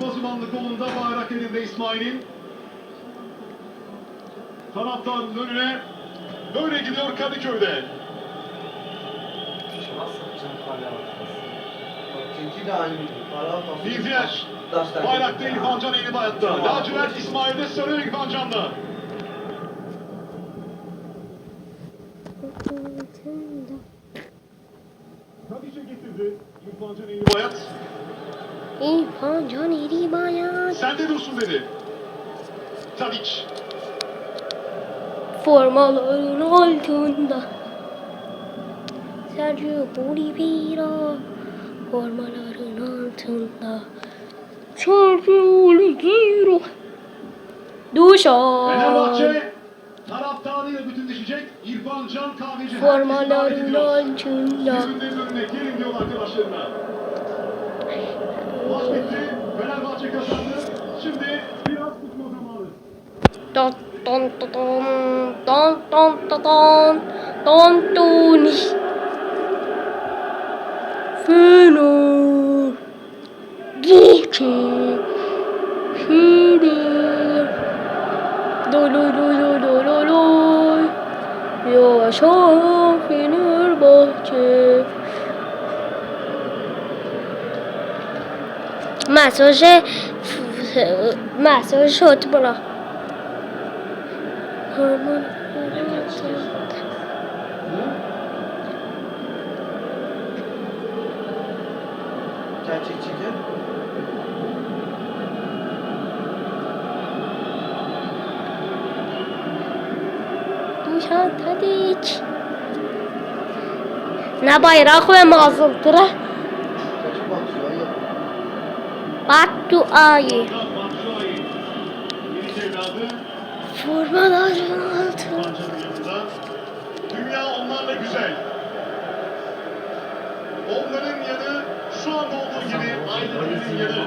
Pazımanlı kolunda bayrak elinde İsmail'in. Taraftan önüne böyle gidiyor Kadıköy'de. Nizyer, bayrakta İrfan Can Eğilip hayatta. Lacivert İsmail'de sarı İrfan Can'da. Kadıköy'e getirdi İrfan Can Eğilip hayat. İrfan Can Eri Bayat. Sende dursun dedi. Tadiç. Formaların altında. Sergio Oliveira. Formaların altında. Sergio Oliveira. Duşa. Fenerbahçe taraftarıyla bütünleşecek. İrfan Can Kahveci. Formaların altında. Tribünlerin önüne gelin diyor arkadaşlarına. Don don don don don don don don don Fener Bahçe Fener Doy doy doy doy doy doy doy Yaşa Fenerbahçe Mesajı Mesajı şut Normal. Gerçekçi gel. Duşan Tadiç. Ne bayrak ve mazıltıra? Batu ayı. Batu ayı. Formaların altı. Banca'nın yanında. Dünya onlarla güzel. Onların yanı şu anda olduğu gibi Aydın'ın yanı.